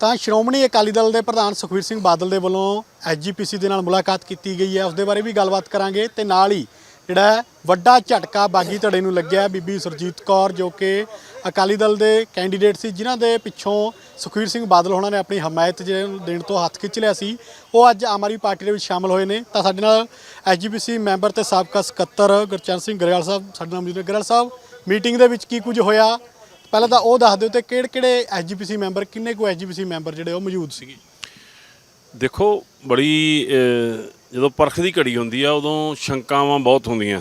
ਤਾਂ ਸ਼੍ਰੋਮਣੀ ਅਕਾਲੀ ਦਲ ਦੇ ਪ੍ਰਧਾਨ ਸੁਖਵੀਰ ਸਿੰਘ ਬਾਦਲ ਦੇ ਵੱਲੋਂ ਐਸਜੀਪੀਸੀ ਦੇ ਨਾਲ ਮੁਲਾਕਾਤ ਕੀਤੀ ਗਈ ਹੈ। ਉਸ ਦੇ ਬਾਰੇ ਵੀ ਗੱਲਬਾਤ ਕਰਾਂਗੇ ਤੇ ਨਾਲ ਹੀ ਜਿਹੜਾ ਵੱਡਾ ਝਟਕਾ ਬਾਗੀ ਧੜੇ ਨੂੰ ਲੱਗਿਆ ਬੀਬੀ ਸੁਰਜੀਤ ਕੌਰ, ਜੋ ਕਿ ਅਕਾਲੀ ਦਲ ਦੇ ਕੈਂਡੀਡੇਟ ਸੀ, ਜਿਨ੍ਹਾਂ ਦੇ ਪਿੱਛੋਂ ਸੁਖਵੀਰ ਸਿੰਘ ਬਾਦਲ ਹੋਣਾ ਨੇ ਆਪਣੀ ਹਮਾਇਤ ਜਿਹੜੇ ਦੇਣ ਤੋਂ ਹੱਥ ਖਿੱਚ ਲਿਆ ਸੀ। ਉਹ ਅੱਜ ਆਮ ਆਦਮੀ ਪਾਰਟੀ ਦੇ ਵਿੱਚ ਸ਼ਾਮਲ ਹੋਏ ਨੇ। ਤਾਂ ਸਾਡੇ ਨਾਲ ਐਸਜੀਪੀਸੀ ਮੈਂਬਰ ਤੇ ਸਾਬਕਾ ਸਕੱਤਰ ਗੁਰਚਰਨ ਸਿੰਘ ਗਰੇਵਾਲ ਸਾਹਿਬ, ਸਾਡੇ ਨਾਲ ਮੌਜੂਦ ਨੇ। ਗਰੇਵਾਲ ਸਾਹਿਬ, ਮੀਟਿੰਗ ਦੇ ਵਿੱਚ ਕੀ ਕੁਝ ਹੋਇਆ? ਪਹਿਲਾਂ ਤਾਂ ਉਹ ਦੱਸ ਦਿਓ ਤੇ ਕਿਹੜੇ ਕਿਹੜੇ ਐਸਜੀਪੀਸੀ ਮੈਂਬਰ, ਕਿੰਨੇ ਕੁ ਐਸਜੀਪੀਸੀ ਮੈਂਬਰ ਜਿਹੜੇ ਉਹ ਮੌਜੂਦ ਸੀਗੇ? ਦੇਖੋ, ਬੜੀ ਜਦੋਂ ਪਰਖ ਦੀ ਘੜੀ ਹੁੰਦੀ ਆ, ਉਦੋਂ ਸ਼ੰਕਾਵਾਂ ਬਹੁਤ ਹੁੰਦੀਆਂ।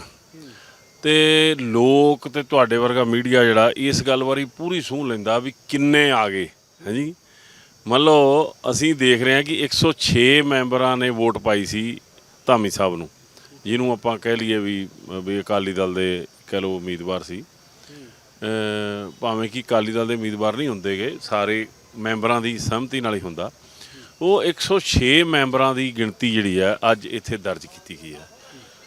ਤੇ ਲੋਕ ਤੇ ਤੁਹਾਡੇ ਵਰਗਾ ਮੀਡੀਆ ਜਿਹੜਾ, ਇਸ ਗੱਲ ਬਾਰੇ ਪੂਰੀ ਸੂਹ ਲੈਂਦਾ ਵੀ ਕਿੰਨੇ ਆ ਗਏ ਹਾਂਜੀ ਮੰਨ ਲਓ, ਅਸੀਂ ਦੇਖ ਰਹੇ ਹਾਂ ਕਿ 106 ਮੈਂਬਰਾਂ ਨੇ ਵੋਟ ਪਾਈ ਸੀ ਧਾਮੀ ਸਾਹਿਬ ਨੂੰ, ਜਿਹਨੂੰ ਆਪਾਂ ਕਹਿ ਲਈਏ ਵੀ ਵੀ ਅਕਾਲੀ ਦਲ ਦੇ ਕਹਿ ਲਓ ਉਮੀਦਵਾਰ ਸੀ। ਭਾਵੇਂ ਕਿ ਅਕਾਲੀ ਦਲ ਦੇ ਉਮੀਦਵਾਰ ਨਹੀਂ ਹੁੰਦੇਗੇ, ਸਾਰੇ ਮੈਂਬਰਾਂ ਦੀ ਸਹਿਮਤੀ ਨਾਲ ਹੀ ਹੁੰਦਾ। ਉਹ 106 ਮੈਂਬਰਾਂ ਦੀ ਗਿਣਤੀ ਜਿਹੜੀ ਆ, ਅੱਜ ਇੱਥੇ ਦਰਜ ਕੀਤੀ ਗਈ ਹੈ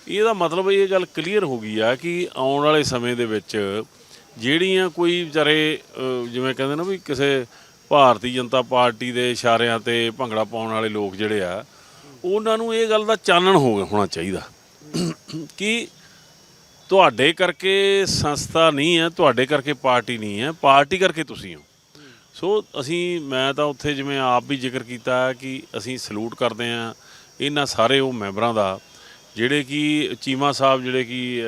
ਇਹਦਾ ਮਤਲਬ ਇਹ ਗੱਲ ਕਲੀਅਰ ਹੋ ਗਈ ਆ ਕਿ ਆਉਣ ਵਾਲੇ ਸਮੇਂ ਦੇ ਵਿੱਚ ਜਿਹੜੀਆਂ ਕੋਈ ਵਿਚਾਰੇ ਜਿਵੇਂ ਕਹਿੰਦੇ ਨਾ ਵੀ ਕਿਸੇ ਭਾਰਤੀ ਜਨਤਾ ਪਾਰਟੀ ਦੇ ਇਸ਼ਾਰਿਆਂ ਤੇ ਭੰਗੜਾ ਪਾਉਣ ਵਾਲੇ ਲੋਕ ਜਿਹੜੇ ਆ, ਉਹਨਾਂ ਨੂੰ ਇਹ ਗੱਲ ਦਾ ਚਾਨਣ ਹੋ, ਹੋਣਾ ਚਾਹੀਦਾ। ਕਿ ਤੁਹਾਡੇ ਕਰਕੇ ਸੰਸਥਾ ਨਹੀਂ ਹੈ, ਤੁਹਾਡੇ ਕਰਕੇ ਪਾਰਟੀ ਨਹੀਂ ਹੈ, ਪਾਰਟੀ ਕਰਕੇ ਤੁਸੀਂ ਹੋ। ਸੋ ਅਸੀਂ, ਮੈਂ ਤਾਂ ਉੱਥੇ ਜਿਵੇਂ ਆਪ ਵੀ ਜ਼ਿਕਰ ਕੀਤਾ ਕਿ ਅਸੀਂ ਸਲੂਟ ਕਰਦੇ ਹਾਂ, ਇਹਨਾਂ ਸਾਰੇ ਉਹ ਮੈਂਬਰਾਂ ਦਾ, ਜਿਹੜੇ ਕਿ ਚੀਮਾ ਸਾਹਿਬ, ਜਿਹੜੇ ਕਿ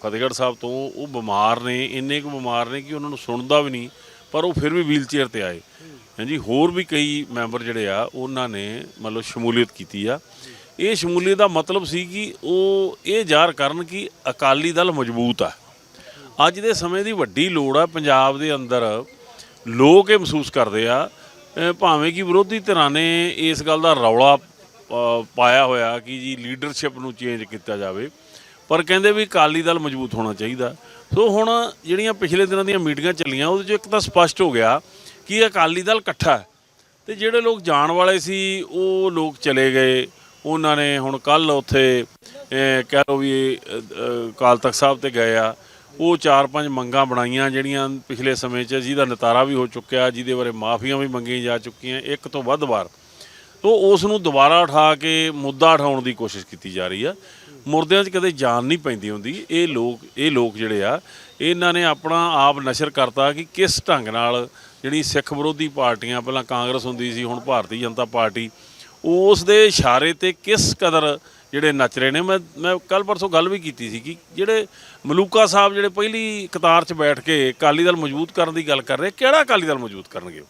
ਫਤਿਹਗੜ੍ਹ ਸਾਹਿਬ ਤੋਂ, ਉਹ ਬਿਮਾਰ ਨੇ, ਇੰਨੇ ਕੁ ਬਿਮਾਰ ਨੇ ਕਿ ਉਹਨਾਂ ਨੂੰ ਸੁਣਦਾ ਵੀ ਨਹੀਂ, ਪਰ ਉਹ ਫਿਰ ਵੀ ਵੀਲ ਚੇਅਰ ਤੇ ਆਏ। ਹਾਂਜੀ, ਹੋਰ ਵੀ ਕਈ ਮੈਂਬਰ ਜਿਹੜੇ ਆ, ਉਹਨਾਂ ਨੇ ਮਤਲਬ ਸ਼ਮੂਲੀਅਤ ਕੀਤੀ ਆ। ਇਹ ਸ਼ਮੂਲੀਅਤ ਦਾ ਮਤਲਬ ਸੀ ਕਿ ਉਹ ਇਹ ਜ਼ਾਹਰ ਕਰਨ ਕਿ ਅਕਾਲੀ ਦਲ ਮਜ਼ਬੂਤ ਆ। ਅੱਜ ਦੇ ਸਮੇਂ ਦੀ ਵੱਡੀ ਲੋੜ ਆ ਪੰਜਾਬ ਦੇ ਅੰਦਰ। ਲੋਕ ਇਹ ਮਹਿਸੂਸ ਕਰਦੇ ਆ ਭਾਵੇਂ ਕਿ ਵਿਰੋਧੀ ਧਿਰਾਂ ਨੇ ਇਸ ਗੱਲ ਦਾ ਰੌਲਾ ਪਾਇਆ ਹੋਇਆ ਕਿ ਜੀ ਲੀਡਰਸ਼ਿਪ ਨੂੰ ਚੇਂਜ ਕੀਤਾ ਜਾਵੇ, ਪਰ ਕਹਿੰਦੇ ਵੀ ਅਕਾਲੀ ਦਲ ਮਜ਼ਬੂਤ ਹੋਣਾ ਚਾਹੀਦਾ। ਸੋ ਹੁਣ ਜਿਹੜੀਆਂ ਪਿਛਲੇ ਦਿਨਾਂ ਦੀਆਂ ਮੀਟਿੰਗਾਂ ਚੱਲੀਆਂ, ਉਹਦੇ 'ਚ ਇੱਕ ਤਾਂ ਸਪਸ਼ਟ ਹੋ ਗਿਆ ਕਿ ਅਕਾਲੀ ਦਲ ਇਕੱਠਾ ਹੈ। ਤੇ ਜਿਹੜੇ ਲੋਕ ਜਾਣ ਵਾਲੇ ਸੀ, ਉਹ ਲੋਕ ਚਲੇ ਗਏ। ਉਹਨਾਂ ਨੇ ਹੁਣ ਕੱਲ ਉੱਥੇ ਕਹਿ ਲਓ ਵੀ ਅਹ, ਅਕਾਲ ਤਖਤ ਸਾਹਿਬ ਤੇ ਗਏ ਆ। ਉਹ ਚਾਰ ਪੰਜ ਮੰਗਾਂ ਬਣਾਈਆਂ ਜਿਹੜੀਆਂ ਪਿਛਲੇ ਸਮੇਂ 'ਚ ਜਿਹਦਾ ਨਤਾਰਾ ਵੀ ਹੋ ਚੁੱਕਿਆ ਜਿਹਦੇ ਬਾਰੇ ਮਾਫੀਆਂ ਵੀ ਮੰਗੀਆਂ ਜਾ ਚੁੱਕੀਆਂ ਇੱਕ ਤੋਂ ਵੱਧ ਵਾਰ। ਤੋਂ ਉਸ ਨੂੰ ਦੁਬਾਰਾ ਉਠਾ ਕੇ ਮੁੱਦਾ ਉਠਾਉਣ ਦੀ ਕੋਸ਼ਿਸ਼ ਕੀਤੀ ਜਾ ਰਹੀ ਆ। ਮੁਰਦਿਆਂ 'ਚ ਕਦੇ ਜਾਨ ਨਹੀਂ ਪੈਂਦੀ ਹੁੰਦੀ। ਇਹ ਲੋਕ ਇਹ ਲੋਕ ਜਿਹੜੇ ਆ ਇਹਨਾਂ ਨੇ ਆਪਣਾ ਆਪ ਨਸ਼ਰ ਕਰਤਾ ਕਿ ਕਿਸ ਢੰਗ ਨਾਲ ਜਿਹੜੀ ਸਿੱਖ ਵਿਰੋਧੀ ਪਾਰਟੀਆਂ ਪਹਿਲਾਂ ਕਾਂਗਰਸ ਹੁੰਦੀ ਸੀ ਹੁਣ ਭਾਰਤੀ ਜਨਤਾ ਪਾਰਟੀ ਉਸ ਦੇ ਇਸ਼ਾਰੇ ਤੇ ਕਿਸ ਕਦਰ ਜਿਹੜੇ ਨੱਚ ਰਹੇ ਨੇ? ਮੈਂ ਮੈਂ ਕੱਲ ਪਰਸੋਂ ਗੱਲ ਵੀ ਕੀਤੀ ਸੀ ਕਿ ਜਿਹੜੇ ਮਲੂਕਾ ਸਾਹਿਬ ਜਿਹੜੇ ਪਹਿਲੀ ਕਤਾਰ 'ਚ ਬੈਠ ਕੇ ਅਕਾਲੀ ਦਲ ਮਜ਼ਬੂਤ ਕਰਨ ਦੀ ਗੱਲ ਕਰ ਰਹੇ, ਕਿਹੜਾ ਅਕਾਲੀ ਦਲ ਮਜ਼ਬੂਤ ਕਰਨਗੇ? ਉਹ?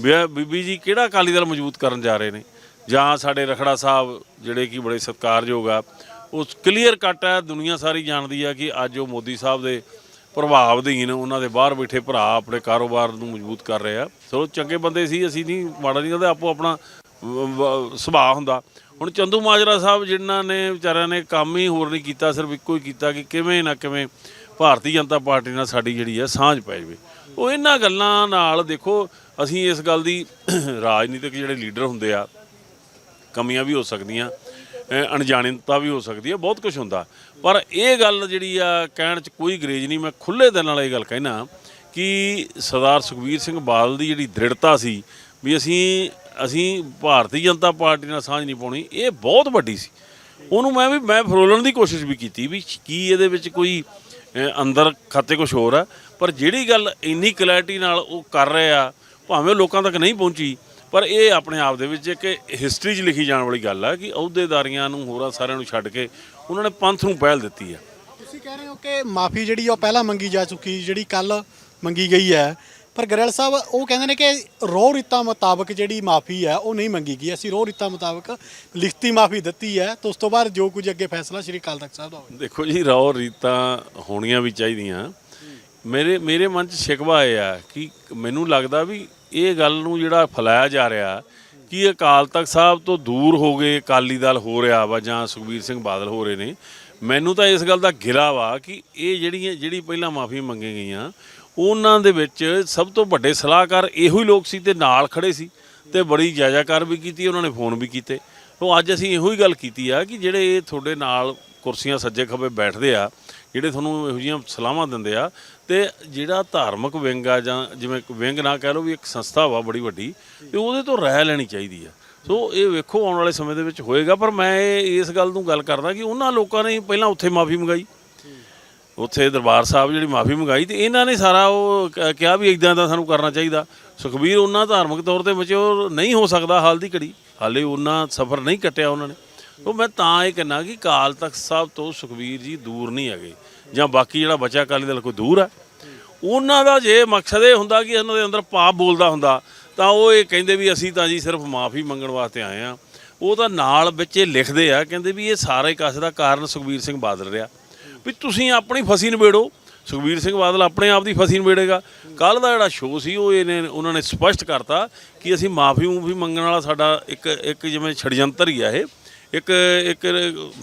ਵੀ- ਬੀਬੀ ਜੀ, ਕਿਹੜਾ ਅਕਾਲੀ ਦਲ ਮਜ਼ਬੂਤ ਕਰਨ ਜਾ ਰਹੇ ਨੇ? ਜਾਂ ਸਾਡੇ ਰਖੜਾ ਸਾਹਿਬ ਜਿਹੜੇ ਕਿ ਬੜੇ ਸਤਿਕਾਰਯੋਗ ਆ ਉਹ ਕਲੀਅਰ ਕੱਟ ਹੈ, ਦੁਨੀਆ ਸਾਰੀ ਜਾਣਦੀ ਆ ਕਿ ਅੱਜ ਉਹ ਮੋਦੀ ਸਾਹਿਬ ਦੇ ਪ੍ਰਭਾਵ ਅਧੀਨ ਉਹਨਾਂ ਦੇ ਬਾਹਰ ਬੈਠੇ ਭਰਾ ਆਪਣੇ ਕਾਰੋਬਾਰ ਨੂੰ ਮਜ਼ਬੂਤ ਕਰ ਰਹੇ ਆ। ਸੋ ਚੰਗੇ ਬੰਦੇ ਸੀ, ਅਸੀਂ ਨਹੀਂ, ਮਾੜਾ ਨਹੀਂ ਕਹਿੰਦੇ ਆਪੋ ਆਪਣਾ ਸੁਭਾਅ ਹੁੰਦਾ। ਹੁਣ ਚੰਦੂ ਮਾਜਰਾ ਸਾਹਿਬ ਜਿਨ੍ਹਾਂ ਨੇ ਵਿਚਾਰਿਆਂ ਨੇ ਕੰਮ ਹੀ ਹੋਰ ਨਹੀਂ ਕੀਤਾ, ਸਿਰਫ ਇੱਕੋ ਹੀ ਕੀਤਾ ਕਿ ਕਿਵੇਂ ਨਾ ਕਿਵੇਂ ਭਾਰਤੀ ਜਨਤਾ ਪਾਰਟੀ ਨਾਲ ਸਾਡੀ ਜਿਹੜੀ ਹੈ ਸਾਂਝ ਪੈ ਜਾਵੇ। ਉਹ ਇਹਨਾਂ ਗੱਲਾਂ ਨਾਲ ਦੇਖੋ, ਅਸੀਂ ਇਸ ਗੱਲ ਦੀ ਰਾਜਨੀਤਿਕ ਜਿਹੜੇ ਲੀਡਰ ਹੁੰਦੇ ਆ, ਕਮੀਆਂ ਵੀ ਹੋ ਸਕਦੀਆਂ ਅਣਜਾਣਤਾ ਵੀ ਹੋ ਸਕਦੀ ਹੈ, ਬਹੁਤ ਕੁਝ ਹੁੰਦਾ। ਪਰ ਇਹ ਗੱਲ ਜਿਹੜੀ ਆ, ਕਹਿਣ 'ਚ ਕੋਈ ਗਰੇਜ ਨਹੀਂ, ਮੈਂ ਖੁੱਲੇ ਦਿਲ ਨਾਲ ਇਹ ਗੱਲ ਕਹਿਣਾ ਕਿ ਸਰਦਾਰ ਸੁਖਵੀਰ ਸਿੰਘ ਬਾਦਲ ਦੀ ਜਿਹੜੀ ਦ੍ਰਿੜਤਾ ਸੀ, ਵੀ ਅਸੀਂ ਅਸੀਂ ਭਾਰਤੀ ਜਨਤਾ ਪਾਰਟੀ ਨਾਲ ਸਾਂਝ ਨਹੀਂ ਪਾਉਣੀ, ਇਹ ਬਹੁਤ ਵੱਡੀ ਸੀ। ਉਹਨੂੰ ਮੈਂ ਵੀ, ਮੈਂ ਫਰੋਲਣ ਦੀ ਕੋਸ਼ਿਸ਼ ਵੀ ਕੀਤੀ ਵੀ ਕੀ ਇਹਦੇ ਵਿੱਚ ਕੋਈ ਅੰਦਰ ਖਾਤੇ ਕੁਝ ਹੋਰ ਆ। ਪਰ ਜਿਹੜੀ ਗੱਲ ਇੰਨੀ ਕਲੈਰਿਟੀ ਨਾਲ ਉਹ ਕਰ ਰਹੇ ਆ, ਭਾਵੇਂ ਉਹ ਲੋਕਾਂ ਤੱਕ ਨਹੀਂ ਪਹੁੰਚੀ, ਪਰ ਇਹ ਆਪਣੇ ਆਪ ਦੇ ਵਿੱਚ ਇੱਕ ਹਿਸਟਰੀ 'ਚ ਲਿਖੀ ਜਾਣ ਵਾਲੀ ਗੱਲ ਆ ਕਿ ਅਹੁਦੇਦਾਰੀਆਂ ਨੂੰ, ਹੋਰਾਂ ਸਾਰਿਆਂ ਨੂੰ ਛੱਡ ਕੇ ਉਹਨਾਂ ਨੇ ਪੰਥ ਨੂੰ ਪਹਿਲ ਦਿੱਤੀ ਆ। ਤੁਸੀਂ ਕਹਿ ਰਹੇ ਹੋ ਕਿ ਮਾਫੀ ਜਿਹੜੀ ਉਹ ਪਹਿਲਾਂ ਮੰਗੀ ਜਾ ਚੁੱਕੀ, ਜਿਹੜੀ ਕੱਲ ਮੰਗੀ ਗਈ ਹੈ ਪਰ ਗਰੇਵਾਲ ਸਾਹਿਬ, ਉਹ ਕਹਿੰਦੇ ਨੇ ਕਿ ਰੋਹ ਰੀਤਾਂ ਮੁਤਾਬਕ ਜਿਹੜੀ ਮਾਫੀ ਹੈ, ਉਹ ਨਹੀਂ ਮੰਗੀ ਗਈ। ਅਸੀਂ ਰੋਹ ਰੀਤਾਂ ਮੁਤਾਬਕ ਲਿਖਤੀ ਮਾਫੀ ਦਿੱਤੀ ਹੈ। ਤੇ ਉਸ ਤੋਂ ਬਾਅਦ ਜੋ ਕੁਝ ਅੱਗੇ ਫੈਸਲਾ ਸ਼੍ਰੀ ਅਕਾਲ ਤਖਤ ਸਾਹਿਬ ਦਾ ਹੋਵੇ ਦੇਖੋ ਜੀ, ਰੋਹ ਰੀਤਾਂ ਹੋਣੀਆਂ ਵੀ ਚਾਹੀਦੀਆਂ। ਮੇਰੇ ਮੇਰੇ ਮਨ 'ਚ ਸ਼ਿਕਵਾ ਇਹ ਆ ਕਿ ਮੈਨੂੰ ਲੱਗਦਾ ਵੀ ਇਹ ਗੱਲ ਨੂੰ ਜਿਹੜਾ ਫੈਲਾਇਆ ਜਾ ਰਿਹਾ, ਕਿ ਅਕਾਲ ਤਖਤ ਸਾਹਿਬ ਤੋਂ ਦੂਰ ਹੋ ਗਏ, ਅਕਾਲੀ ਦਲ ਹੋ ਰਿਹਾ ਵਾ ਜਾਂ ਸੁਖਬੀਰ ਸਿੰਘ ਬਾਦਲ ਹੋ ਰਹੇ ਨੇ। ਮੈਨੂੰ ਤਾਂ ਇਸ ਗੱਲ ਦਾ ਗਿਲਾ ਵਾ ਕਿ ਇਹ ਜਿਹੜੀਆਂ, ਜਿਹੜੀ ਪਹਿਲਾਂ ਮਾਫੀ ਮੰਗੀ ਗਈਆਂ ਉਹਨਾਂ ਦੇ ਵਿੱਚ ਸਭ ਤੋਂ ਵੱਡੇ ਸਲਾਹਕਾਰ ਇਹੋ ਹੀ ਲੋਕ ਸੀ ਤੇ ਨਾਲ ਖੜੇ ਸੀ ਤੇ ਬੜੀ ਜਾਇਜ਼ਾਕਾਰ ਵੀ ਕੀਤੀ, ਉਹਨਾਂ ਨੇ ਫੋਨ ਵੀ ਕੀਤੇ। ਉਹ ਅੱਜ ਅਸੀਂ ਇਹੋ ਹੀ ਗੱਲ ਕੀਤੀ ਆ ਕਿ ਜਿਹੜੇ ਇਹ ਤੁਹਾਡੇ ਨਾਲ ਕੁਰਸੀਆਂ ਸੱਜੇ ਖੱਬੇ ਬੈਠਦੇ ਆ, ਜਿਹੜੇ ਤੁਹਾਨੂੰ ਇਹੋ ਜਿਹੀਆਂ ਸਲਾਹਾਂ ਦਿੰਦੇ ਆ ਤੇ ਜਿਹੜਾ ਧਾਰਮਿਕ ਵਿੰਗ ਆ ਜਾਂ ਜਿਵੇਂ ਵਿੰਗ ਨਾ ਕਹਿ ਲਓ ਵੀ ਇੱਕ ਸੰਸਥਾ ਵਾ ਬੜੀ ਵੱਡੀ, ਤੇ ਉਹਦੇ ਤੋਂ ਰਾਇ ਲੈਣੀ ਚਾਹੀਦੀ ਆ। ਸੋ ਇਹ ਵੇਖੋ ਆਉਣ ਵਾਲੇ ਸਮੇਂ ਦੇ ਵਿੱਚ ਹੋਏਗਾ, ਪਰ ਮੈਂ ਇਹ- ਇਸ ਗੱਲ ਨੂੰ ਗੱਲ ਕਰਦਾ ਕਿ ਉਹਨਾਂ ਲੋਕਾਂ ਨੇ ਪਹਿਲਾਂ ਉੱਥੇ ਮਾਫੀ ਮੰਗਾਈ। ਉੱਥੇ ਦਰਬਾਰ ਸਾਹਿਬ ਜਿਹੜੀ ਮਾਫੀ ਮੰਗਾਈ ਤੇ ਇਹਨਾਂ ਨੇ ਸਾਰਾ ਉਹ ਕ- ਕਿਹਾ ਵੀ ਇਦਾਂ ਦਾ ਸਾਨੂੰ ਕਰਨਾ ਚਾਹੀਦਾ। ਸੁਖਬੀਰ ਉਹਨਾਂ ਧਾਰਮਿਕ ਤੌਰ ਤੇ ਮੈਚੁਰ ਨਹੀਂ ਹੋ ਸਕਦਾ ਹਾਲ ਦੀ ਘੜੀ। ਹਾਲੇ ਉਹਨਾਂ ਸਫ਼ਰ ਨਹੀਂ ਕੱਟਿਆ ਉਹਨਾਂ ਨੇ। ਉਹ ਮੈਂ ਤਾਂ ਇਹ ਕਹਿੰਦਾ ਕਿ ਕਾਲ ਤਖਤ ਸਾਹਿਬ ਤੋਂ ਸੁਖਬੀਰ ਜੀ ਦੂਰ ਨਹੀਂ ਹੈਗੇ। ਜਾਂ ਬਾਕੀ ਜਿਹੜਾ ਬਚਾ ਅਕਾਲੀ ਦਲ ਕੋਈ ਦੂਰ ਹੈ। ਉਹਨਾਂ ਦਾ ਜੇ ਮਕਸਦ ਇਹ ਹੁੰਦਾ ਕਿ ਇਹਨਾਂ ਦੇ ਅੰਦਰ ਪਾਪ ਬੋਲਦਾ ਹੁੰਦਾ, ਤਾਂ ਉਹ ਇਹ ਕਹਿੰਦੇ ਵੀ ਅਸੀਂ ਤਾਂ ਜੀ ਸਿਰਫ ਮਾਫੀ ਮੰਗਣ ਵਾਸਤੇ ਆਏ ਆ ਉਹ ਤਾਂ ਨਾਲ ਵਿੱਚ ਇਹ ਲਿਖਦੇ ਆ, ਕਹਿੰਦੇ ਵੀ ਇਹ ਸਾਰੇ ਕਸ ਦਾ ਕਾਰਨ ਸੁਖਬੀਰ ਸਿੰਘ ਬਾਦਲ ਰਿਹਾ। ਵੀ ਤੁਸੀਂ ਆਪਣੀ ਫਸੀ ਨਿਬੇੜੋ। ਸੁਖਬੀਰ ਸਿੰਘ ਬਾਦਲ ਆਪਣੇ ਆਪ ਦੀ ਫਸੀ ਨਿਬੇੜੇਗਾ। ਕੱਲ ਦਾ ਜਿਹੜਾ ਸ਼ੋਅ ਸੀ, ਉਹ ਇਹਨੇ, ਉਹਨਾਂ ਨੇ ਸਪਸ਼ਟ ਕਰਤਾ ਕਿ ਅਸੀਂ ਮਾਫੀ ਮੂਫੀ ਮੰਗਣ ਵਾਲਾ ਸਾਡਾ ਇੱਕ ਇੱਕ ਜਿਵੇਂ ਛੜਯੰਤਰ ਹੀ ਆ ਇਹ। ਇੱਕ ਇੱਕ,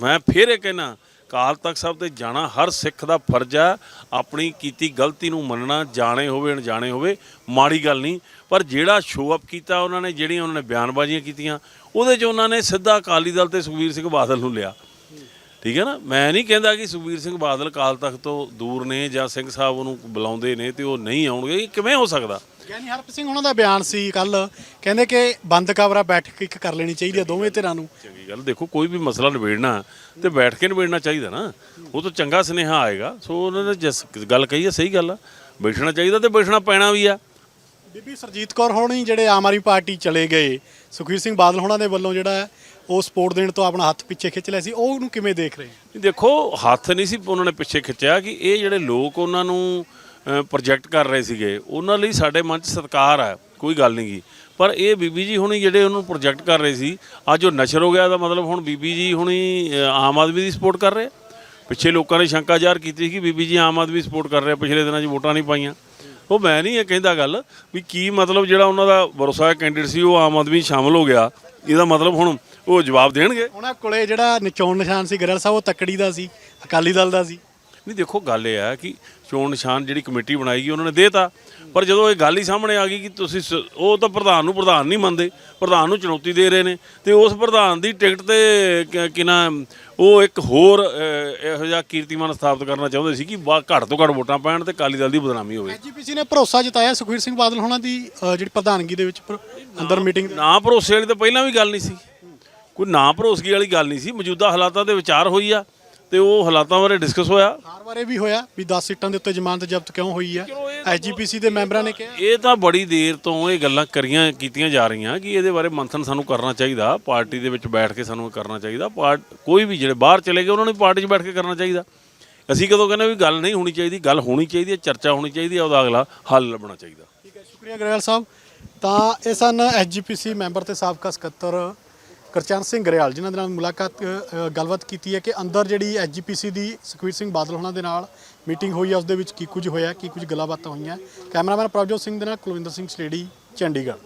ਮੈਂ ਫੇਰ ਇਹ ਕਹਿਣਾ ਕਾਲ ਤਖਤ ਸਾਹਿਬ ਤੇ ਜਾਣਾ ਹਰ ਸਿੱਖ ਦਾ ਫਰਜ਼ ਆ। ਆਪਣੀ ਕੀਤੀ ਗਲਤੀ ਨੂੰ ਮੰਨਣਾ, ਜਾਣੇ ਹੋਵੇ, ਅਣਜਾਣੇ ਹੋਵੇ, ਮਾੜੀ ਗੱਲ ਨਹੀਂ। ਪਰ ਜਿਹੜਾ ਸ਼ੋਅ ਅਪ ਕੀਤਾ, ਉਹਨਾਂ ਨੇ ਜਿਹੜੀਆਂ ਉਹਨਾਂ ਨੇ ਬਿਆਨਬਾਜ਼ੀਆਂ ਕੀਤੀਆਂ, ਉਹਦੇ 'ਚ ਉਹਨਾਂ ਨੇ ਸਿੱਧਾ ਅਕਾਲੀ ਦਲ ਤੇ ਸੁਖਬੀਰ ਸਿੰਘ ਬਾਦਲ ਨੂੰ ਲਿਆ। ਠੀਕ ਹੈ ਨਾ? ਮੈਂ ਨਹੀਂ ਕਹਿੰਦਾ ਕਿ ਸੁਖਬੀਰ ਸਿੰਘ ਬਾਦਲ ਕਾਲ ਤਖਤ ਤੋਂ ਦੂਰ ਨੇ ਜਾਂ ਸਿੰਘ ਸਾਹਿਬ ਉਹਨੂੰ ਬੁਲਾਉਂਦੇ ਨੇ ਤੇ ਉਹ ਨਹੀਂ ਆਉਣਗੇ ਇਹ ਕਿਵੇਂ ਹੋ ਸਕਦਾ? ਗਿਆਨੀ ਹਰਪ ਸਿੰਘ ਉਹਨਾਂ ਦਾ ਬਿਆਨ ਸੀ ਕੱਲ ਕਹਿੰਦੇ ਕਿ ਬੰਦ ਕਮਰਾ ਬੈਠਕ ਇੱਕ ਕਰ ਲੈਣੀ ਚਾਹੀਦੀ ਹੈ ਦੋਵੇਂ ਧਿਰਾਂ ਨੂੰ। ਚੰਗੀ ਗੱਲ। ਦੇਖੋ ਕੋਈ ਵੀ ਮਸਲਾ ਨਿਬੇੜਨਾ ਤੇ ਬੈਠ ਕੇ ਨਿਬੇੜਨਾ ਚਾਹੀਦਾ ਨਾ। ਉਹ ਤੋਂ ਚੰਗਾ ਸੁਨੇਹਾ ਆਏਗਾ। ਸੋ ਉਹਨਾਂ ਨੇ ਜਿਸ ਗੱਲ ਕਹੀ ਹੈ ਸਹੀ ਗੱਲ ਆ। ਬੈਠਣਾ ਚਾਹੀਦਾ ਤੇ ਬੈਠਣਾ ਪੈਣਾ ਵੀ ਆ। ਬੀਬੀ ਸਰਜੀਤ ਕੌਰ ਹੋਣੀ ਜਿਹੜੇ ਆਮ ਆਦਮੀ ਪਾਰਟੀ ਚਲੇ ਗਏ ਸੁਖਵੀਰ ਸਿੰਘ ਬਾਦਲ ਹੋਣਾ ਦੇ ਵੱਲੋਂ ਜਿਹੜਾ ਉਹ ਸਪੋਰਟ ਦੇਣ ਤੋਂ ਆਪਣਾ ਹੱਥ ਪਿੱਛੇ ਖਿੱਚ ਲਿਆ ਸੀ ਉਹ ਉਹਨੂੰ ਕਿਵੇਂ ਦੇਖ ਰਹੇ ਨਹੀਂ, ਦੇਖੋ ਹੱਥ ਨਹੀਂ ਸੀ ਉਹਨਾਂ ਨੇ ਪਿੱਛੇ ਖਿੱਚਿਆ ਕਿ ਇਹ ਜਿਹੜੇ ਲੋਕ ਉਹਨਾਂ ਨੂੰ ਪ੍ਰੋਜੈਕਟ ਕਰ ਰਹੇ ਸੀਗੇ ਉਹਨਾਂ ਲਈ ਸਾਡੇ ਮਨ 'ਚ ਸਤਿਕਾਰ ਹੈ ਕੋਈ ਗੱਲ ਨਹੀਂ ਗੀ। ਪਰ ਇਹ ਬੀਬੀ ਜੀ ਹੁਣੀ ਜਿਹੜੇ ਉਹਨੂੰ ਪ੍ਰੋਜੈਕਟ ਕਰ ਰਹੇ ਸੀ ਅੱਜ ਉਹ ਨਸ਼ਰ ਹੋ ਗਿਆ ਦਾ ਮਤਲਬ ਹੁਣ ਬੀਬੀ ਜੀ ਹੁਣੀ ਆਮ ਆਦਮੀ ਦੀ ਸਪੋਰਟ ਕਰ ਰਹੇ ਪਿੱਛੇ ਲੋਕਾਂ ਨੇ ਸ਼ੰਕਾ ਜ਼ਾਹਰ ਕੀਤੀ ਸੀ ਕਿ ਬੀਬੀ ਜੀ ਆਮ ਆਦਮੀ ਸਪੋਰਟ ਕਰ ਰਿਹਾ ਪਿਛਲੇ ਦਿਨਾਂ 'ਚ ਵੋਟਾਂ ਨਹੀਂ ਪਾਈਆਂ। ਉਹ ਮੈਂ ਨਹੀਂ ਇਹ ਕਹਿੰਦਾ ਗੱਲ ਵੀ ਕੀ ਮਤਲਬ ਜਿਹੜਾ ਉਹਨਾਂ ਦਾ ਭਰੋਸਾ ਕੈਂਡੀਡੇਟ ਸੀ ਉਹ ਆਮ ਆਦਮੀ 'ਚ ਸ਼ਾਮਲ ਹੋ ਗਿਆ ਇਹਦਾ ਮਤਲਬ ਹੁਣ ਉਹ ਜਵਾਬ ਦੇਣਗੇ। ਉਹਨਾਂ ਕੋਲੇ ਜਿਹੜਾ ਨਿਚੋਣ ਨਿਸ਼ਾਨ ਸੀ ਗਰੇਵਾਲ ਸਾਹਿਬ ਉਹ ਤੱਕੜੀ ਦਾ ਸੀ ਅਕਾਲੀ ਦਲ ਦਾ ਸੀ। ਨਹੀਂ ਦੇਖੋ ਗੱਲ ਇਹ ਹੈ ਕਿ ਚੋਣ ਨਿਸ਼ਾਨ ਜਿਹੜੀ ਕਮੇਟੀ ਬਣਾਈ ਗਈ ਉਹਨਾਂ ਨੇ ਦੇਤਾ। ਪਰ ਜਦੋਂ ਇਹ ਗੱਲ ਹੀ ਸਾਹਮਣੇ ਆ ਗਈ ਕਿ ਤੁਸੀਂ ਸ- ਉਹ ਤਾਂ ਪ੍ਰਧਾਨ ਨੂੰ ਪ੍ਰਧਾਨ ਨਹੀਂ ਮੰਨਦੇ ਪ੍ਰਧਾਨ ਨੂੰ ਚੁਣੌਤੀ ਦੇ ਰਹੇ ਨੇ। ਤੇ ਉਸ ਪ੍ਰਧਾਨ ਦੀ ਟਿਕਟ ਤੇ ਕ- ਕਿ ਨਾ ਉਹ ਇੱਕ ਹੋਰ ਅਹ, ਇਹੋ ਜਿਹਾ ਕੀਰਤੀਮਾਨ ਸਥਾਪਿਤ ਕਰਨਾ ਚਾਹੁੰਦੇ ਸੀ ਕਿ ਬਾ- ਘੱਟ ਤੋਂ ਘੱਟ ਵੋਟਾਂ ਪੈਣ ਤੇ ਅਕਾਲੀ ਦਲ ਦੀ ਬਦਨਾਮੀ ਹੋਵੇ। ਐਜੀਪੀਸੀ ਨੇ ਭਰੋਸਾ ਜਤਾਇਆ ਸੁਖਵੀਰ ਸਿੰਘ ਬਾਦਲ ਹੋਣਾ ਦੀ ਅ, ਜਿਹੜੀ ਪ੍ਰਧਾਨਗੀ ਦੇ ਵਿੱਚ ਪਰ- ਅੰਦਰ ਮੀਟਿੰਗ ਨਾ ਭਰੋਸੇ ਵਾਲੀ ਤਾਂ ਪਹਿਲਾਂ ਵੀ ਗੱਲ ਨਹੀਂ ਸੀ। ਕੋਈ ਨਾ ਭਰੋਸਗੀ ਵਾਲੀ ਗੱਲ ਨਹੀਂ ਸੀ। ਮੌਜੂਦਾ ਹਾਲਾਤਾਂ ਦੇ ਵਿਚਾਰ ਹੋਈ ਆ ਤੇ ਉਹ ਹਾਲਾਤਾਂ ਬਾਰੇ ਡਿਸਕਸ ਹੋਇਆ। ਹਾਰ ਬਾਰੇ ਵੀ ਹੋਇਆ ਵੀ 10 ਸੀਟਾਂ ਦੇ ਉੱਤੇ ਜ਼ਮਾਨਤ ਜ਼ਬਤ ਕਿਉਂ ਹੋਈ ਹੈ ਐਜੀਪੀਸੀ ਦੇ ਮੈਂਬਰਾਂ ਨੇ ਕਿਹਾ। ਇਹ ਤਾਂ ਬੜੀ ਦੇਰ ਤੋਂ ਇਹ ਗੱਲਾਂ ਕਰੀਆਂ ਕੀਤੀਆਂ ਜਾ ਰਹੀਆਂ ਕਿ ਇਹਦੇ ਬਾਰੇ ਮੰਥਨ ਸਾਨੂੰ ਕਰਨਾ ਚਾਹੀਦਾ। ਪਾਰਟੀ ਦੇ ਵਿੱਚ ਬੈਠ ਕੇ ਸਾਨੂੰ ਕਰਨਾ ਚਾਹੀਦਾ। ਪਾਰਟ ਕੋਈ ਵੀ ਜਿਹੜੇ ਬਾਹਰ ਚਲੇ ਗਏ ਉਹਨਾਂ ਨੂੰ ਪਾਰਟੀ 'ਚ ਬੈਠ ਕੇ ਕਰਨਾ ਚਾਹੀਦਾ। ਅਸੀਂ ਕਦੋਂ ਕਹਿੰਦੇ ਵੀ ਗੱਲ ਨਹੀਂ ਹੋਣੀ ਚਾਹੀਦੀ ਗੱਲ ਹੋਣੀ ਚਾਹੀਦੀ ਹੈ ਚਰਚਾ ਹੋਣੀ ਚਾਹੀਦੀ ਹੈ ਉਹਦਾ ਅਗਲਾ ਹੱਲ ਲੱਭਣਾ ਚਾਹੀਦਾ। ਠੀਕ ਹੈ ਸ਼ੁਕਰੀਆ ਗਰੇਵਾਲ ਸਾਹਿਬ। ਤਾਂ ਇਹ ਸਨ ਐਜੀਪੀਸੀ ਮੈਂਬਰ ਤੇ ਸਾਬਕਾ ਸਕੱਤਰ ਕਰਚਨ ਸਿੰਘ ਗਰੇਵਾਲ ਜਿਨ੍ਹਾਂ ਦੇ ਨਾਲ ਮੁਲਾਕਾਤ ਅ, ਗੱਲਬਾਤ ਕੀਤੀ ਹੈ ਕਿ ਅੰਦਰ ਜਿਹੜੀ ਐਜੀਪੀਸੀ ਦੀ ਸੁਖਵੀਰ ਸਿੰਘ ਬਾਦਲ ਉਹਨਾਂ ਦੇ ਨਾਲ ਮੀਟਿੰਗ ਹੋਈ ਹੈ ਉਸ ਦੇ ਵਿੱਚ ਕੀ ਕੁਝ ਹੋਇਆ ਕੀ ਕੁਝ ਗੱਲਾਂ ਬਾਤਾਂ ਹੋਈਆਂ। ਕੈਮਰਾਮੈਨ ਪ੍ਰਭਜੋਤ ਸਿੰਘ ਦੇ ਨਾਲ ਕੁਲਵਿੰਦਰ ਸਿੰਘ ਸਲੇੜੀ ਚੰਡੀਗੜ੍ਹ।